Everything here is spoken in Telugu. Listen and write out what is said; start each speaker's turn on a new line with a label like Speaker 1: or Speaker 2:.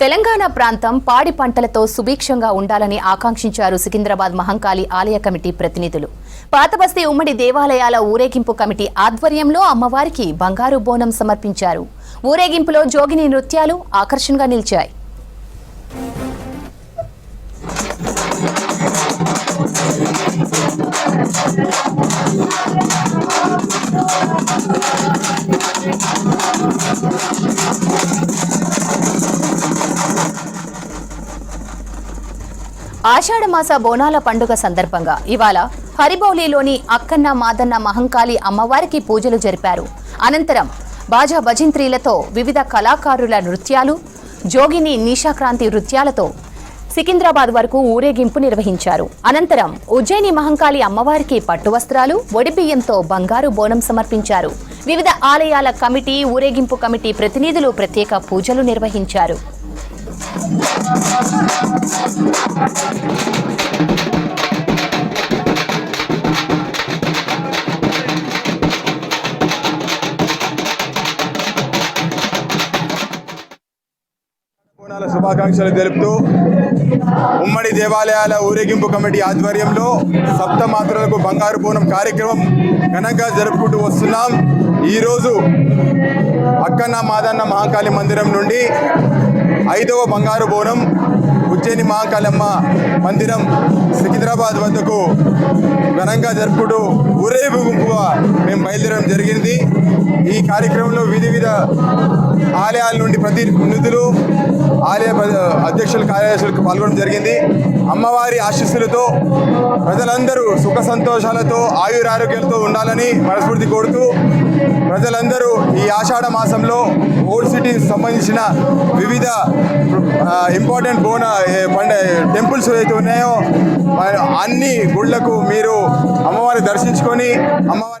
Speaker 1: తెలంగాణ ప్రాంతం పాడి పంటలతో సుభిక్షంగా ఉండాలని ఆకాంక్షించారు సికింద్రాబాద్ మహంకాళి ఆలయ కమిటీ ప్రతినిధులు. పాతబస్తీ ఉమ్మడి దేవాలయాల ఊరేగింపు కమిటీ ఆధ్వర్యంలో అమ్మవారికి బంగారు బోనం సమర్పించారు. ఊరేగింపులో జోగిని నృత్యాలు ఆకర్షణగా నిలిచాయి. ఆషాఢమాస బోనాల పండుగ సందర్భంగా ఇవాళ హరిబౌలిలోని అక్కన్న మాదన్న మహంకాళి అమ్మవారికి పూజలు జరిపారు. అనంతరం బాజా భజింత్రీలతో వివిధ కళాకారుల నృత్యాలు జోగిని నిషాక్రాంతి నృత్యాలతో సికింద్రాబాద్ వరకు ఊరేగింపు నిర్వహించారు. అనంతరం ఉజ్జయిని మహంకాళి అమ్మవారికి పట్టు వస్త్రాలు ఒడిబియ్యంతో బంగారు బోనం సమర్పించారు. వివిధ ఆలయాల కమిటీ ఊరేగింపు కమిటీ ప్రతినిధులు ప్రత్యేక పూజలు నిర్వహించారు.
Speaker 2: శుభాకాంక్షలు తెలుపుతూ ఉమ్మడి దేవాలయాల ఊరేగింపు కమిటీ ఆధ్వర్యంలో సప్తమాత్రలకు బంగారు బోనం కార్యక్రమం ఘనంగా జరుపుకుంటూ వస్తున్నాం. ఈరోజు అక్కన్న మాదన్న మహాకాళి మందిరం నుండి ఐదవ బంగారు బోనం ఉజ్జయిని మహాకాళమ్మ మందిరం సికింద్రాబాద్ వద్దకు ఘనంగా జరుపుకుంటూ గుంపుగా మేము బయలుదేరడం జరిగింది. ఈ కార్యక్రమంలో వివిధ ఆలయాల నుండి ప్రతినిధులు ఆలయ ప్ర- అధ్యక్షుల కార్యదర్శులకు పాల్గొనడం జరిగింది. అమ్మవారి ఆశీస్సులతో ప్రజలందరూ సుఖ సంతోషాలతో ఆయురారోగ్యాలతో ఉండాలని మనస్ఫూర్తి కోరుతూ ప్రజలందరూ ఈ ఆషాఢ మాసంలో ఓల్డ్ సిటీకి సంబంధించిన వివిధ ఇంపార్టెంట్ బోన పండ టెంపుల్స్ ఏవైతే ఉన్నాయో మరి అన్ని గుళ్ళకు మీరు అమ్మవారిని దర్శించుకొని అమ్మవారి